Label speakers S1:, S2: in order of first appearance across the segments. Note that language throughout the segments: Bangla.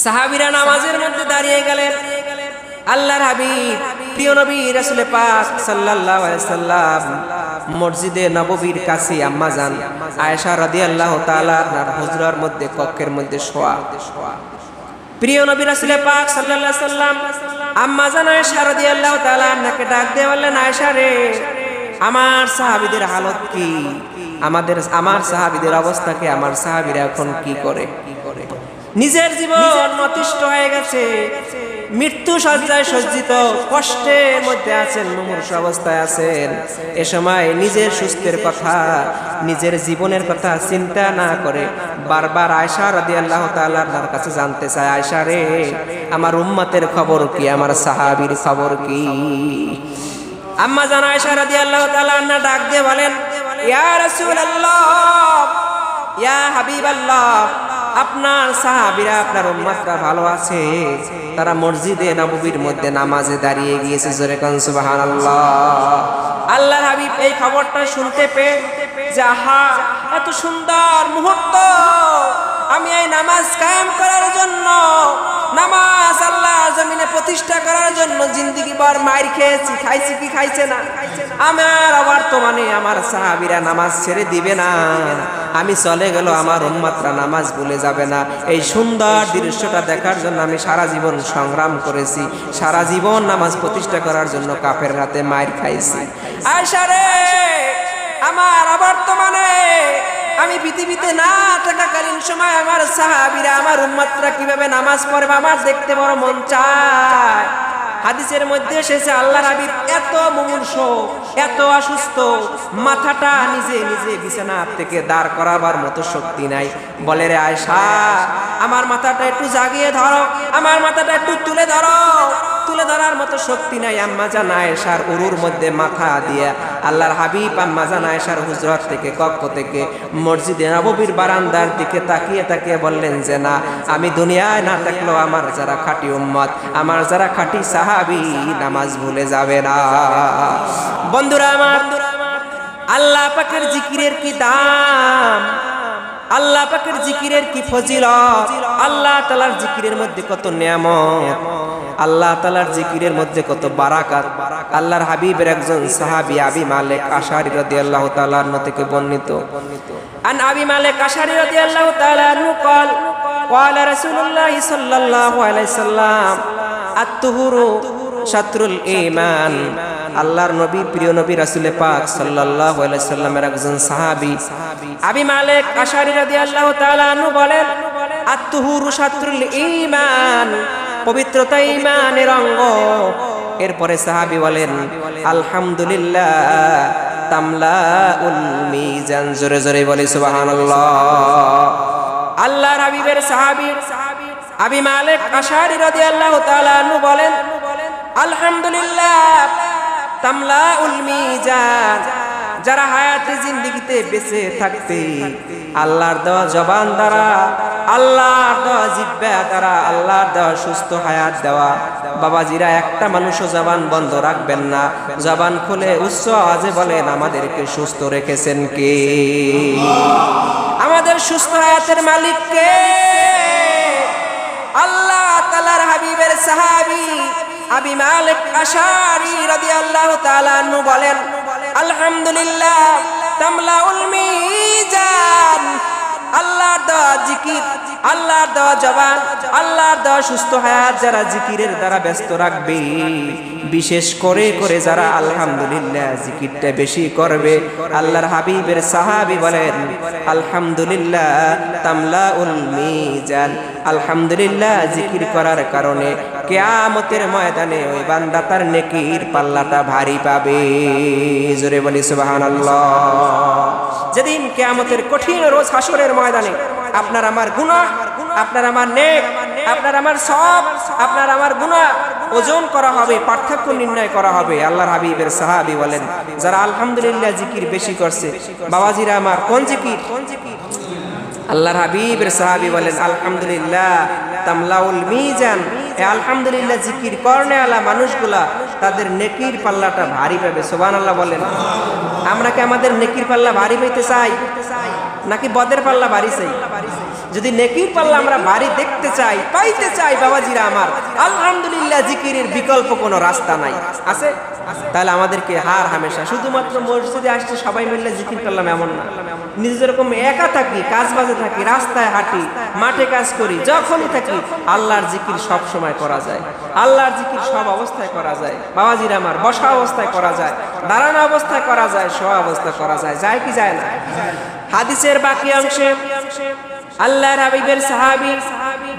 S1: সাহাবিরা নামাজের মধ্যে দাঁড়িয়ে গেলেন। আল্লাহর হাবিব, প্রিয় নবী রাসূলে পাক সাল্লাল্লাহু আলাইহি সাল্লাম মসজিদে নববীর কাছে আম্মা যান, আয়েশা রাদিয়াল্লাহু তাআলা আপনার হুজরার মধ্যে, কক্ষের মধ্যে শোয়া। প্রিয় নবী রাসূলে পাক সাল্লাল্লাহু সাল্লাম আম্মা জান আয়েশা রাদিয়াল্লাহু তাআলা আন্নাকে ডাক দিয়ে বললেন, আয়েশা রে, আমার সাহাবীদের হালত কি? আমাদের, আমার সাহাবীদের অবস্থা কি? আমার সাহাবীরা এখন কি করে? নিজের জীবন অতিষ্ঠ হয়ে গেছে। মৃত্যু সজ্জায় সজ্জিত কষ্টের মধ্যে আছেন মুমূর্ষ অবস্থায় আছেন। এ সময় নিজের সুস্থের কথা নিজের জীবনের কথা চিন্তা না করে বারবার আয়সা রাদি আল্লাহ তাল্লাহর কাছে জানতে চায় আয়সা রে আমার উম্মাতের খবর কি? আমার সাহাবির খবর কি? আম্মা জানা আয়সা রাদি আল্লাহ তাল্লাহ ডাক দিয়ে বলেন ইয়া রাসূলুল্লাহ ইয়া হাবিবাল্লাহ আপনার সাহাবিরা, আপনার উম্মতরা ভালো আছে। তারা মসজিদে নববীর মধ্যে নামাজে দাঁড়িয়ে গিয়েছে, জোরে কান সুবহানাল্লাহ। আল্লাহর হাবিব এই খবরটা শুনতে পেয়ে যাহা এত সুন্দর মুহূর্ত। আমি এই নামাজ কায়েম করার জন্য, নামাজ আল্লাহ জমিনে প্রতিষ্ঠা করার জন্য জিন্দিগি বার মাইর খেয়েছি, খাইছি কি খাইছে না? আমার আবার তো মানে আমার সাহাবিরা নামাজ ছেড়ে দিবে না। আমি চলে গেল, আমার উম্মাত্রা নামাজ ভুলে যাবে না। এই সুন্দর দৃশ্যটা দেখার জন্য আমি সারা জীবন সংগ্রাম করেছি। সারা জীবন নামাজ প্রতিষ্ঠা করার জন্য কাপের হাতে মায়ের খাইছি। আয়সা রে, আমার বর্তমানে আমি পৃথিবীতে না থাকাকালীন সময় আমার সাহাবিরা আমার উম্মাত্রা কীভাবে নামাজ পড়বে আমার দেখতে বড় মন চায়। হাদিসের মধ্যে এসেছে, আল্লাহর হাবিব এত মুমূর্ষ, এত অসুস্থ, মাথাটা নিজে নিজে বিছানা থেকে দাঁড় করাবার মতো শক্তি নাই। বলে রে আয়সা আমার মাথাটা একটু জাগিয়ে ধরো, আমার মাথাটা একটু তুলে ধরো। তুলে ধরার মতো শক্তি নাই আম্মা জান আয়েশার উরুর মধ্যে মাথা দিয়ে। আল্লাহর হাবিব আম্মা জান আয়েশার হুজরত থেকে কক্ষ থেকে মসজিদে নববীর বারান্দার দিকে তাকিয়ে তাকিয়ে বললেন যে, না, আমি দুনিয়ায় না থাকলেও আমার যারা খাঁটি উম্মত, আমার যারা খাঁটি সাহাবি নামাজ ভুলে যাবে না। বন্ধুরা আমার, আল্লাহ পাকের জিকিরের কি দাম? আল্লাহ পাকের জিকিরের কি ফজিলত? আল্লাহ তালার জিকিরের মধ্যে কত নিয়ামত? আল্লাহ তালার জিকিরের মধ্যে কত বারাকাত আল্লাহর হাবিবের একজন সাহাবি আবি মালিক আশারি রাদিয়াল্লাহু তাআলা আনহু থেকে বর্ণিত আন আবি মালিক আশারি রাদিয়াল্লাহু তাআলা আনহু قال قال رسول الله صلى الله عليه وسلم الطهور شطر الايمان আল্লাহর নবী প্রিয় নবী রাসুলে পাক সাল্লাল্লাহু আলাইহি সাল্লামের একজন সাহাবী আবি মালিক আশারি রাদিয়াল্লাহু তাআলা আনহু বলেন আত-তুহুরু শাত্রুল ঈমান পবিত্রতা ঈমানের অঙ্গ। এরপরে সাহাবী বলেন, আলহামদুলিল্লাহ মিজান। জোরে জোরে বলি সাহাবী আবি মালিক আশারি আনহু বলেন, আলহামদুলিল্লাহ, তামলাউল মিজান। যারা হায়াতে জিন্দিগিতে বেঁচে থাকতে আল্লাহর দেওয়া জবান দ্বারা, আল্লাহর দেওয়া জিব্বা দ্বারা, আল্লাহর দেওয়া সুস্থ হায়াত দেওয়া। বাবাজিরা, একটা মানুষও জবান বন্ধ রাখবেন না। জবান খুলে উচ্চ আওয়াজে বলেন, আমাদেরকে সুস্থ রেখেছেন কে? আমাদের সুস্থ হায়াতের মালিক কে? আল্লাহ তালার হাবিবের সাহাবি আবি মালিক আশারি রাদিয়াল্লাহু তাআলা বলেন আলহামদুলিল্লাহ, তামলাউল মিজান। আল্লাহর দেওয়া জিকির, আল্লাহর দেওয়া জবান, আল্লাহর দেওয়া সুস্থ হায়াত যারা জিকিরের দ্বারা ব্যস্ত রাখবে, বিশেষ করে করে যারা আলহামদুলিল্লাহ জিকিরটা বেশি করবে, আল্লাহর হাবিবের সাহাবি বলেন, আলহামদুলিল্লাহ তামলাউল মিজান, আলহামদুলিল্লাহ জিকির করার কারণে কেয়ামতের ময়দানে ওই বান্দা তার নেকির পাল্লাটা ভারী পাবে। জোরে বলি, সুবহানাল্লাহ। যেদিন কেয়ামতের কঠিন রোজ হাসরের ময়দানে আপনার আমার গুনাহ, আপনার আমার নেক, আপনার আমার সব আপনার আমার গুনাহ ওজন করা হবে, পার্থক্য নির্ণয় করা হবে। আল্লাহর হাবিবের সাহাবি বলেন, যারা আলহামদুলিল্লাহ জিকির বেশি করছে, বাবাজিরা আমার কোন জিকির কোন জিকির? আল্লাহর হাবিবের সাহাবি বলেন, আলহামদুলিল্লাহ তামলাউল মিজান আলহামদুলিল্লাহ জিকির করনে আলা মানুষগুলা তাদের নেকির পাল্লাটা ভারী পাবে সোবান আল্লাহ বলেন। আমরা কি আমাদের নেকির পাল্লা ভারী পেতে চাই? নাকি বদের পাল্লা ভারী চাই? যদি নেকির পাল্লা আমরা বাড়ি দেখতে চাই, পাইতে চাই, বাবাজিরা আমার, আলহামদুলিল্লাহ জিকিরের বিকল্প কোনো রাস্তা নাই। আছে? তাহলে আমাদেরকে হার হামেশা। শুধুমাত্র মসজিদে আসছে সবাই মিললে জিকির করলাম এমন না। নিজে যেরকম একা থাকি, কাজ বাজে থাকি, রাস্তায় হাঁটি, মাঠে কাজ করি, যখনই থাকি, আল্লাহর জিকির সব সময় করা যায়। আল্লাহর জিকির সব অবস্থায় করা যায়। বাবাজির আমার, বসা অবস্থায় করা যায়, দাঁড়ানো অবস্থায় করা যায়, শোয়া অবস্থায় করা যায় যায় কি যায় না? হাদিসের বাকি অংশে আল্লাহর হাবিবের সাহাবি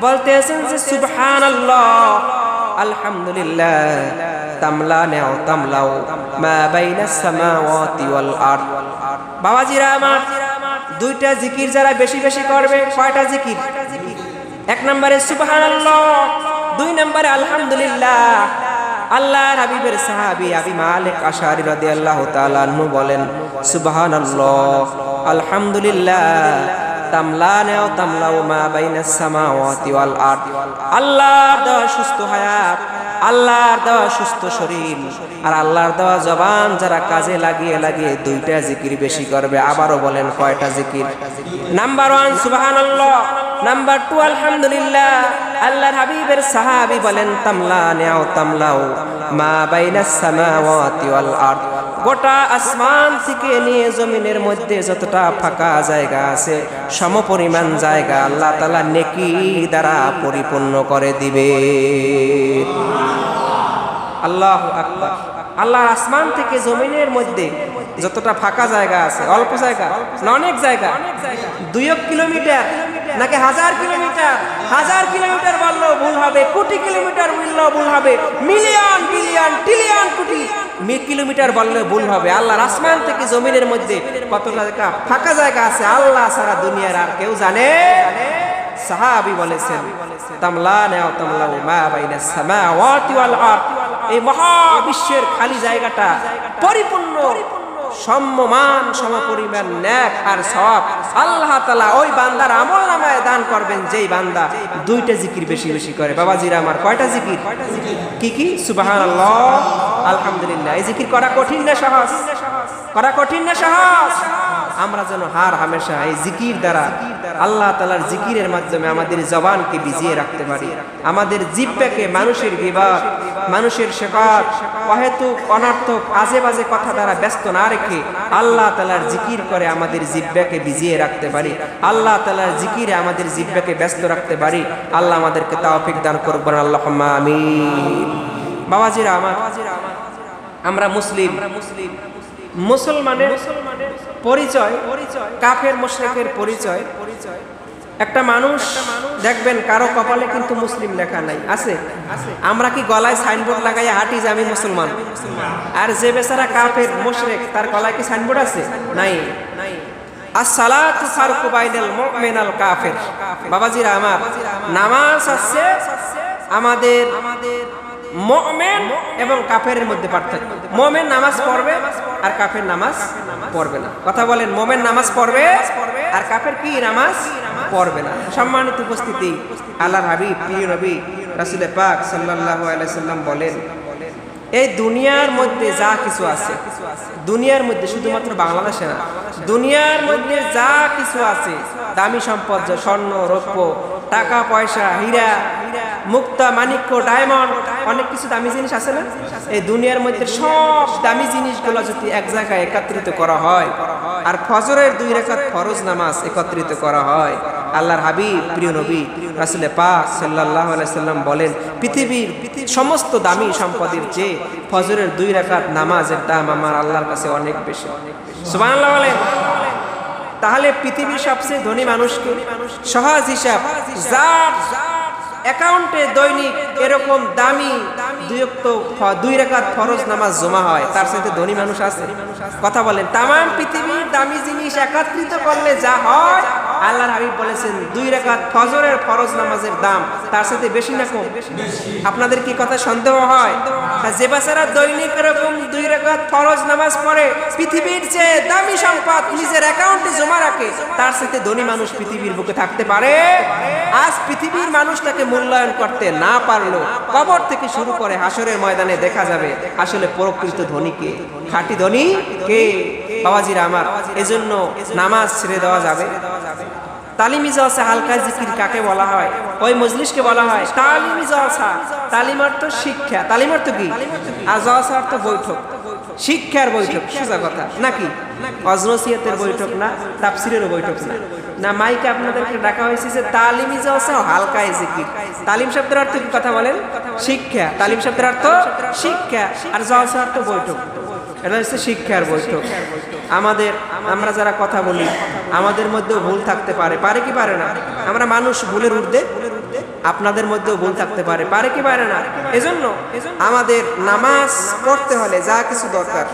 S1: বলতেছেন যে, সুবহানাল্লাহ, আলহামদুলিল্লাহ, তামলা নেও, তামলাও, মা বাইনাস সামাওয়াতি ওয়াল আরদ। বাবাজিরা আমার, দুইটা জিকির যারা বেশি বেশি করবে, কয়টা জিকির? এক নম্বরে, সুবহানাল্লাহ দুই নম্বরে, আলহামদুলিল্লাহ আল্লাহর হাবিবের সাহাবী আবি মালিক আশারি রাদিয়াল্লাহু তাআলা বলেন, সুবহানাল্লাহ, আলহামদুলিল্লাহ তামলানেও তামলাও মা বাইনাস সামাওয়াতি ওয়াল আরদ। আল্লাহর দেওয়া সুস্থ হায়াত, আল্লাহর দেওয়া সুস্থ শরীর, আর আল্লাহর দেওয়া জবান যারা কাজে লাগিয়ে লাগিয়ে দুইটা জিকির বেশি করবে, আবারও বলেন কয়টা জিকির? নাম্বার ওয়ান, সুবহানাল্লাহ। নাম্বার টু, আলহামদুলিল্লাহ। আল্লাহর হাবিবের সাহাবী বলেন, তামলা নেও, তামলাও। মা বাইনাস সামাওয়াতি ওয়াল আরদ। গোটা আসমান থেকে নিয়ে জমিনের মধ্যে যতটা ফাঁকা জায়গা আছে, সমপরিমাণ জায়গা আল্লাহ তালা নেকি দ্বারা পরিপূর্ণ করে দিবে। আল্লাহ আকবার। আল্লাহ আসমান থেকে জমিনের মধ্যে যতটা ফাঁকা জায়গা আছে, অল্প জায়গা, না অনেক জায়গা, দুই কিলোমিটার নাকি হাজার কিলোমিটার? হাজার কিলোমিটার বললেও ভুল হবে, কোটি কিলোমিটার বললেও ভুল হবে, মিলিয়ন, বিলিয়ন ট্রিলিয়ন কোটি কিলোমিটার বললে ভুল হবে। আল্লাহর আসমান থেকে জমিনের মধ্যে কত জায়গা, ফাঁকা জায়গা আছে, আল্লাহ সারা দুনিয়ার আর কেউ জানে? সাহাবি বলেছেন, তামলা নেও তামলা মা বাইনা সামাওয়াতি ওয়াল আরদ। এই মহাবিশ্বের খালি জায়গাটা পরিপূর্ণ সম্মান সমপরিমাণ ন্যাক আর সব আল্লাহ তালা ওই বান্দার আমল নামায় দান করবেন যেই বান্দা দুইটা জিকির বেশি বেশি করে। বাবাজিরা আমার কয়টা জিকির? কি কি? সুবাহান আলহামদুলিল্লাহ। এই জিকির করা কঠিন না সহজ? করা কঠিন না সহজ? আমরা যেন হার হামেশা এই জিকির দ্বারা আল্লাহ তালার জিকিরের মাধ্যমে আমাদের জবানকে ভিজিয়ে রাখতে পারি। আমাদের জিব্বাকে মানুষের বিবাদ মানুষের শেখাত, অহেতুক, অনর্থক আজে বাজে কথা দ্বারা ব্যস্ত না রেখে আল্লাহ তালার জিকির করে আমাদের জিব্বাকে ভিজিয়ে রাখতে পারি। আল্লাহ তালার জিকিরে আমাদের জিব্বাকে ব্যস্ত রাখতে পারি। আল্লাহ আমাদেরকে তাওফিক দান করবেন আল্লাহ আমি বাবাজিরা আমার, আমরা মুসলিম মুসলিম। মুসলমানের মুসলমানের পরিচয় পরিচয় কাফের মোশরেকের পরিচয়। পরিচয়। একটা মানুষ দেখবেন কারও কপালে কিন্তু মুসলিম লেখা নাই। আছে? আমরা কি গলায় সাইনবোর্ড লাগাই হাঁটি যে আমি মুসলমান? আর যে বেচারা কাফের মোশরেক তার গলায় কি সাইনবোর্ড আছে? নাই। আসসালাতু ফারকু বাইনাল মুমিন আল কাফের। বাবাজিরা আমার নামাজ আছে আমাদের মুমিন এবং কাফেরের মধ্যে পার্থক্য। মুমিন নামাজ পড়বে আর কাফের নামাজ পড়বে না। কথা বলেন, মোমেন নামাজ পড়বে আর কাফের কি নামাজ পড়বে না। সম্মানিত উপস্থিতি আল্লাহ হাবিব, প্রিয় নবী রাসুল পাক সাল্লাল্লাহু আলাইহি সাল্লাম বলেন, এই দুনিয়ার মধ্যে যা কিছু আছে, দুনিয়ার মধ্যে শুধুমাত্র বাংলাদেশে না, দুনিয়ার মধ্যে যা কিছু আছে, দামি সম্পদ, স্বর্ণ, রৌপ্য, টাকা, পয়সা, হীরা মুক্তা, মানিক্য, ডায়মন্ড, অনেক কিছু দামি জিনিস আছে না? এই দুনিয়ার মধ্যে সব দামি জিনিসগুলো যদি এক জায়গায় একত্রিত করা হয়, আর ফজরের দুই রেখাত ফরজ নামাজ একত্রিত করা হয়, আল্লাহর হাবিব, প্রিয় নবী রাসুলে পাক সাল্লাহ সাল্লাম বলেন, পৃথিবীর সমস্ত দামি সম্পদের চেয়ে ফজরের দুই রেখাত নামাজের দাম আমার আল্লাহর কাছে অনেক বেশি। বলেন। তাহলে পৃথিবীর সবচেয়ে ধনী মানুষকে সহজ হিসাব, যার অ্যাকাউন্টে দৈনিক এরকম দামি দুই রেখাত ফরজ নামাজ জমা হয়, তার সাথে ধনী মানুষ আছে। কথা বলেন, তামাম পৃথিবীর দামি জিনিস একত্রিত করলে যা হয়, আল্লাহর হাবিব বলেছেন, দুই রেখাত ফজরের ফরজ নামাজের দাম, তার সাথে বেশি না কম। আপনাদের কি কথা সন্দেহ হয়? যে বাচ্চারা দৈনিক এরকম দুই রেখাত ফরজ নামাজ পড়ে, পৃথিবীর যে দামি সম্পদ নিজের অ্যাকাউন্টে জমা রাখে, তার সাথে ধনী মানুষ পৃথিবীর বুকে থাকতে পারে? আজ পৃথিবীর মানুষ তাকে মূল্যায়ন করতে না পারল কবর থেকে শুরু করে হাসরের ময়দানে দেখা যাবে, আসলে প্রকৃত ধনী কে? খাঁটি ধনী কে? বাবাজিরা আমার, এজন্য নামাজ ছেড়ে দেওয়া যাবে। তালিমি জলসা হালকা জিকির কাকে বলা হয়? ওই মজলিসকে বলা হয় তালিমি জলসা। তালিম অর্থ শিক্ষা। তালিম অর্থ কি? আর জলসা অর্থ বৈঠক। শিক্ষার বৈঠক, সোজা কথা। নাকি? অজনসিয়তের বৈঠক না, তাফসিরেরও বৈঠক না। না, মাইকে আপনাদেরকে ডাকা হয়েছে যে তালিমি জলসা হালকা জিকির। তালিম শব্দের অর্থ কি কথা বলেন? শিক্ষা। তালিম শব্দের অর্থ শিক্ষা। আর জলসা অর্থ বৈঠক। এটা হচ্ছে শিক্ষার বৈঠক। আমাদের, আমরা যারা কথা বলি, আমাদের মধ্যেও ভুল থাকতে পারে। পারে কি পারে না? আমরা মানুষ ভুলের ঊর্ধ্বে, আপনাদের মধ্যেও ভুল থাকতে পারে। পারে কি পারে না? এজন্য আমাদের নামাজ পড়তে হলে যা কিছু দরকার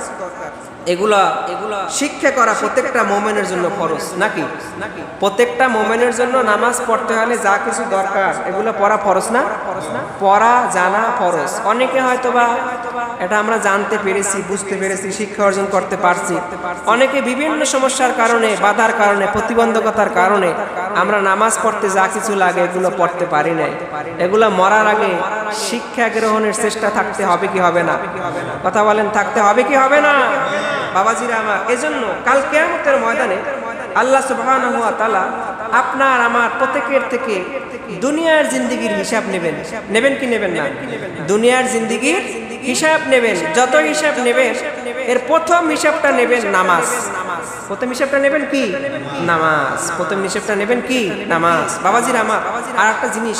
S1: এগুলা এগুলা শিক্ষা করা প্রত্যেকটা মোমেনের জন্য ফরজ নাকি? নাকি? প্রত্যেকটা মোমেনের জন্য নামাজ পড়তে হলে যা কিছু দরকার এগুলো পড়া ফরজ না? পড়া জানা ফরজ। অনেকে হয়তো বা এটা আমরা জানতে পেরেছি বুঝতে পেরেছি শিক্ষা অর্জন করতে পারছি। অনেকে বিভিন্ন সমস্যার কারণে বাধার কারণে প্রতিবন্ধকতার কারণে আমরা নামাজ পড়তে যা কিছু লাগে এগুলো পড়তে পারি নাই। এগুলো মরার আগে শিক্ষা গ্রহণের চেষ্টা থাকতে হবে কি হবে না? কথা বলেন থাকতে হবে কি হবে না? বাবাজিরা আমার এজন্য কাল কেয়ামতের ময়দানে আল্লাহ সুবহান হুয়া তালা আপনার, আমার প্রত্যেকের থেকে দুনিয়ার জিন্দিগির হিসাব নেবেন। নেবেন কি নেবেন না? দুনিয়ার জিন্দিগির হিসাব নেবেন। যত হিসাব নেবেন এর প্রথম হিসাবটা নেবেন নামাজ। প্রথম হিসাবটা নেবেন কি? নামাজ। প্রথম হিসাবটা নেবেন কি? নামাজ। বাবাজির আমার আর একটা জিনিস।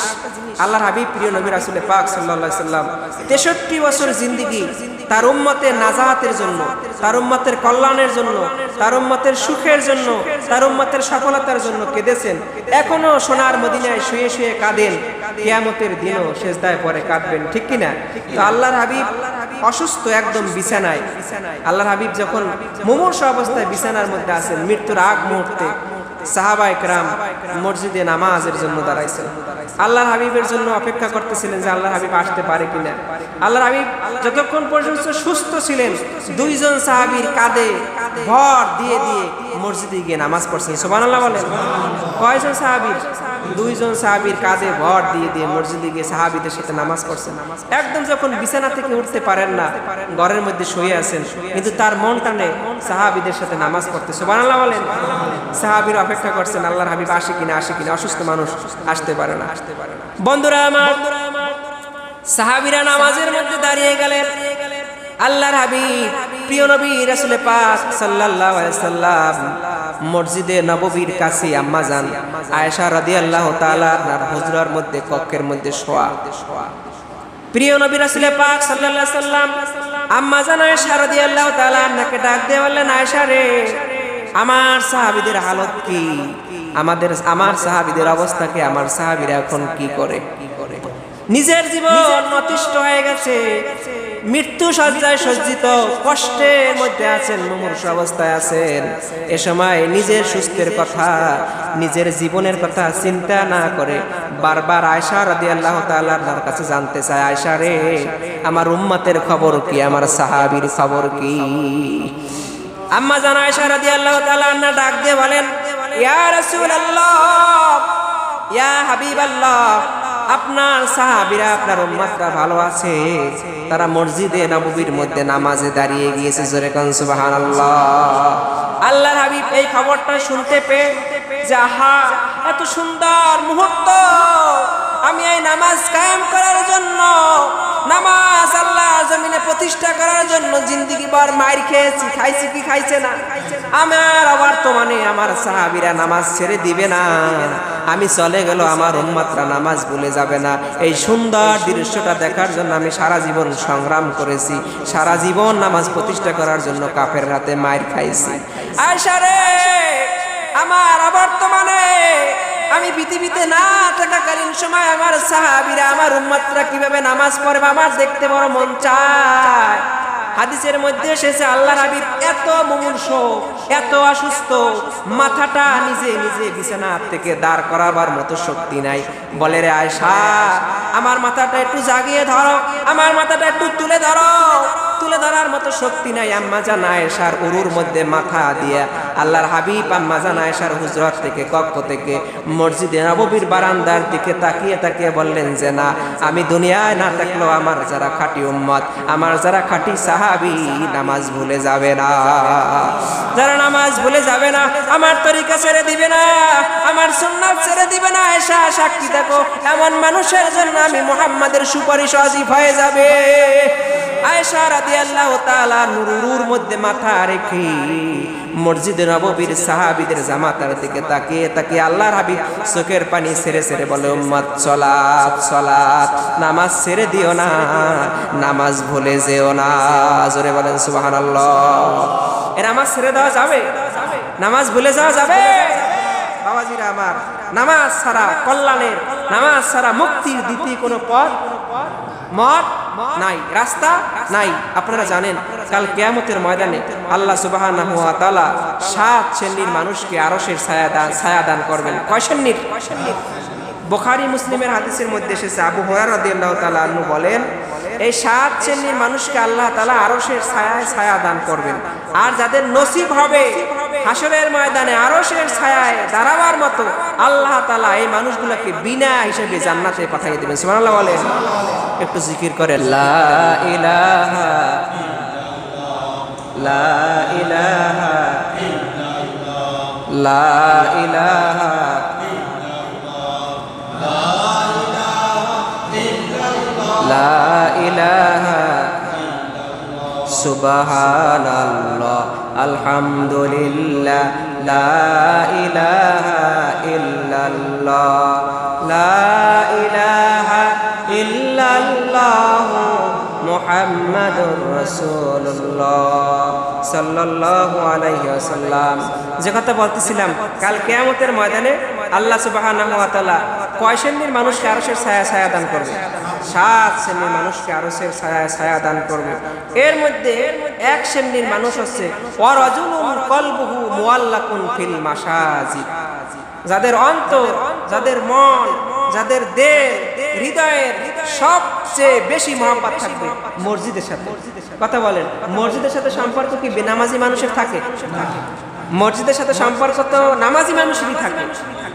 S1: আল্লাহর হাবিব, প্রিয় নবী রাসুলের পাক সাল্লাল্লাহু সাল্লাম তেষট্টি বছর জিন্দিগি তার উম্মতের নাজাহাতের জন্য, তার উম্মতের কল্যাণের জন্য, তার উম্মতের সুখের জন্য, তার উম্মতের সফলতার জন্য কেঁদেছেন। এখনও সোনার মদিনায় শুয়ে শুয়ে কাঁদেন। কিয়ামতের দিনও শেষদায় পরে কাঁদবেন, ঠিক কিনা? তো আল্লাহর হাবিব অসুস্থ একদম বিছানায়। আল্লাহর হাবিব যখন মুমূর্ষ অবস্থায় বিছানার মধ্যে আছেন, মৃত্যুর আগ মুহূর্তে সাহাবা একরাম মসজিদে নামাজের জন্য দাঁড়াইছেন। আল্লাহর হাবিবের জন্য অপেক্ষা করতেছিলেন যে আল্লাহর হাবিব আসতে পারে কিনা। আল্লাহর হাবিব যতক্ষণ পর্যন্ত সুস্থ ছিলেন, দুইজন সাহাবীর কাঁধে ভর দিয়ে দিয়ে মসজিদে গিয়ে নামাজ পড়ছেন। সুবহানাল্লাহ বলেন। কয়জন সাহাবীর? দুইজন সাহাবীর কাঁধে ভর দিয়ে দিয়ে মসজিদে গিয়ে সাহাবীদের সাথে নামাজ পড়ছেন। একদম যখন বিছানা থেকে উঠতে পারেন না, ঘরের মধ্যে শুয়ে আছেন, কিন্তু তার মন টানে সাহাবীদের সাথে নামাজ পড়তে। সুবহানাল্লাহ বলেন, সাহাবীর অপেক্ষা করছেন, আল্লাহর হাবিব আসে কিনা আসে কিনা, অসুস্থ মানুষ, আসতে পারে না। বন্ধুরা আমার, সাহাবীরা নামাজের মধ্যে দাঁড়িয়ে গেলেন। আল্লাহর হাবিব, প্রিয় নবী রাসূল পাক সাল্লাল্লাহু আলাইহি সাল্লাম মসজিদে নববীর কাছে আম্মা যান। আয়েশা রাদিয়াল্লাহু তাআলা আপনার হুজরার মধ্যে, কক্ষের মধ্যে শোয়া। প্রিয় নবী রাসূল পাক সাল্লাল্লাহু আলাইহি সাল্লাম, আম্মা জান আয়েশা রাদিয়াল্লাহু আপনাকে ডাক দিয়ে বললেন, আয়েশা রে, আমার সাহাবীদের হালত কি? আমাদের, আমার সাহাবীদের অবস্থা কি? আমার সাহাবীরা এখন কি করে? নিজের জীবন অতিষ্ঠ হয়ে গেছে। মৃত্যু সজ্জায় সজ্জিত, কষ্টের মধ্যে আছেন, মুমূর্ষ অবস্থায় আছেন। এ সময় নিজের সুস্থের কথা, নিজের জীবনের কথা চিন্তা না করে বারবার আয়সা রাদি আল্লাহ তাল্লাহর কাছে জানতে চায় আয়সা রে, আমার উম্মতের খবর কি? আমার সাহাবির খবর কি? আম্মা জান আয়সা রাদি আল্লাহ তাল্লাহ ডাক দিয়ে বলেন, ইয়া রাসূলুল্লাহ, ইয়া আপনার সাহাবিরা, আপনার উম্মাতরা ভালো আছে। তারা মসজিদে নববীর মধ্যে নামাজে দাঁড়িয়ে গিয়েছে, জোরে কান সুবহানাল্লাহ। আল্লাহর হাবিব এই খবরটা শুনতে পেয়ে যাহা এত সুন্দর মুহূর্ত। আমি এই নামাজ কায়েম করার জন্য, নামাজ আল্লাহ জমিনে প্রতিষ্ঠা করার জন্য জিন্দিগি বার মাইর খেয়েছি, খাইছি কি খাইছে না? আমার আবার অবর্তমানে আমার সাহাবিরা নামাজ ছেড়ে দিবে না। আমি চলে গেল আমার উম্মাত্রা নামাজ ভুলে যাবে না। এই সুন্দর দৃশ্যটা দেখার জন্য আমি সারা জীবন সংগ্রাম করেছি। সারা জীবন নামাজ প্রতিষ্ঠা করার জন্য কাফের রাতে মায়ের খাইছি। আয়সা রে, আমার অবর্তমানে আমি পৃথিবীতে না থাকাকালীন সময় আমার সাহাবিরা, আমার উম্মাত্রা কীভাবে নামাজ পড়বে আমার দেখতে বড় মন চায়? হাদিসের মধ্যে এসেছে, আল্লাহ হাবিব এত মুমূর্ষ, এত অসুস্থ, মাথাটা নিজে নিজে বিছানা থেকে দাঁড় করাবার মতো শক্তি নাই। বলে রে আয়সা আমার মাথাটা একটু জাগিয়ে ধরো, আমার মাথাটা একটু তুলে ধরো। তুলে ধরার মতো শক্তি নাই আম্মা জান আয়েশার উরুর মধ্যে মাথা দিয়ে। আল্লাহর হাবিব আম্মা জান আয়েশার হুজরত থেকে কক্ষ থেকে মসজিদে নববীর বারান্দার দিকে তাকিয়ে তাকিয়ে বললেন যে, না, আমি দুনিয়ায় না থাকলেও আমার যারা খাঁটি উম্মত, আমার যারা খাটি খাঁটি সাহাবি নামাজ ভুলে যাবে না। যারা নামাজ ভুলে যাবে না, আমার তরিকা ছেড়ে দিবে না, আমার সুন্নাত ছেড়ে দিবে না, এসা সাক্ষী দেখো, এমন মানুষের জন্য আমি মোহাম্মদের সুপারিশ আজি হয়ে যাবে। আয়েশা রাদিয়াল্লাহু তাআলা নুরুর মধ্যে মাথা রেখে মসজিদে নববীর সাহাবীদের জামাতার দিকে তাকিয়ে তাকিয়ে আল্লাহর হাবিব চোখের পানি ছেড়ে ছেড়ে বলে, উম্মত সলাত সলাত নামাজ ছেড়ে দিও না, নামাজ ভুলে যেও না। জোরে বলেন, সুবহানাল্লাহ। এ নামাজ ছেড়ে দেওয়া যাবে? নামাজ ভুলে যাওয়া যাবে? বাবাজিরা আমার, নামাজ ছাড়া কল্যাণের, নামাজ ছাড়া মুক্তির দ্বিতীয় কোনো পথ মত নাই, রাস্তা নাই। আপনারা জানেন, কাল কেয়ামতের ময়দানে আল্লাহ তাআলা সাত শ্রেণির মানুষকে আরশের ছায়া দান ছায়া দান করবেন। কয় বুখারী মুসলিমের হাদিসের মধ্যে এসেছে, আবু হুরায়রা রাদিয়াল্লাহু তাআলা আনহু বলেন, এই সাত শ্রেণির মানুষকে আল্লাহ তালা আরশের ছায়ায় ছায়া দান করবেন। আর যাদের নসিব হবে হাসরের ময়দানে আরশের ছায়ায় দাঁড়াবার মতো আল্লাহ তাআলা এই মানুষগুলোকে বিনা হিসেবে জান্নাতে পাঠিয়ে দেবেন। সুবহানাল্লাহ বলেন। একটু জিকির করে লা ইলাহা লা ইলাহা লা ইলাহা লা ইলাহা সুবহানাল্লাহ। আলহামদুলিল্লাহ লা ইলাহা ইল্লাল্লাহ লা ইলাহা ইল্লাল্লাহ মুহাম্মাদুর রাসূলুল্লাহ সাল্লাল্লাহু এর মধ্যে এক শ্রেণির মানুষ হচ্ছে কলবুহু ফিল যাদের অন্তর, যাদের মন, যাদের দেহ, হৃদয়ের সবচেয়ে বেশি মহব্বত থাকবে মসজিদের সাথে। কথা বলেন, মসজিদের সাথে সম্পর্ক কি বেনামাজি মানুষের থাকে? মসজিদের সাথে সম্পর্ক তো নামাজি মানুষেরই থাকে।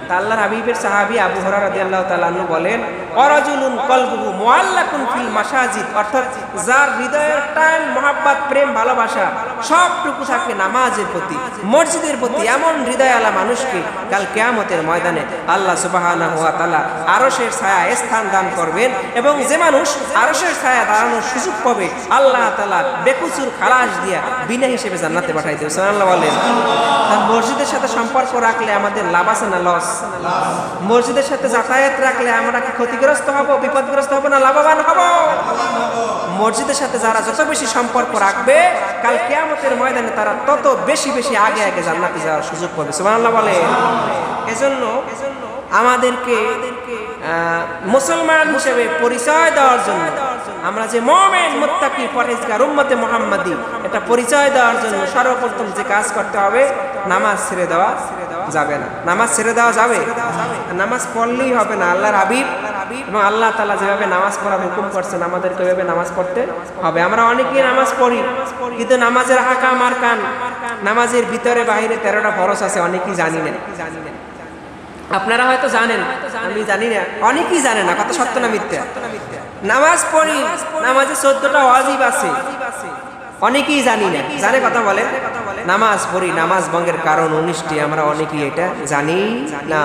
S1: তা আল্লাহর হাবিবের সাহাবি আবু হরার আদি আল্লাহ তাল্লাহ বলেন অরাজুলুন কলবুহু মুআল্লাকুন ফিল মাসাজিদ, অর্থাৎ যার হৃদয়ের টান মহাব্বত, প্রেম, ভালোবাসা সবটুকু থাকে নামাজের প্রতি, মসজিদের প্রতি এমন মানুষকে কাল কেয়ামতের ময়দানে আল্লাহ সুবহানাহু ওয়া তাআলা আরশের ছায়া স্থান দান করবেন এবং যে মানুষ আরশের ছায়া দাঁড়ানোর সুযোগ পাবে, আল্লাহ তাআলা বেকুচুর খালাস দিয়া বিনা হিসেবে জান্নাতে পাঠাই দেবে। বলেন। তার মসজিদের সাথে সম্পর্ক রাখলে আমাদের লাভ আছে না লস? মসজিদের সাথে যাতায়াত রাখলে আমরা কি ক্ষতিগ্রস্ত? হব, বিপদগ্রস্ত হব না, লাভবান হব। মসজিদের সাথে যারা যত বেশি সম্পর্ক রাখবে, কাল কেয়ামতের ময়দানে তারা তত বেশি বেশি আগে আগে জান্নাতে যাওয়ার সুযোগ পাবে। সুবহানাল্লাহ বলে এজন্য আমাদেরকে মুসলমান হিসেবে পরিচয় দেওয়ার জন্য, আমরা যে মোমেন, মুত্তাকি পরেজগার উম্মতে মোহাম্মদি, এটা পরিচয় দেওয়ার জন্য সর্বপ্রথম যে কাজ করতে হবে, নামাজ ছেড়ে দেওয়া। যাবে না। নামাজ ছেড়ে দেওয়া যাবে? নামাজ পড়লেই হবে না। আল্লাহর হাবিব এবং আল্লাহ তালা যেভাবে নামাজ পড়ার হুকুম করছেন, আমাদেরকে ওইভাবে নামাজ পড়তে হবে। আমরা অনেকেই নামাজ পড়ি, কিন্তু নামাজের হাকা মারকান নামাজের ভিতরে বাইরে তেরোটা ফরস আছে, অনেকেই জানি না। আপনারা হয়তো জানেন, আমি জানি না, অনেকেই জানে না কত সত্য না মিথ্যা? নামাজ পড়ি, নামাজে চোদ্দটা ওয়াজিব আছে। অনেকেই জানি না। জানে কথা বলে, নামাজ পড়ি, নামাজ ভঙ্গের কারণ উনিশটি, আমরা অনেকেই এটা জানি না।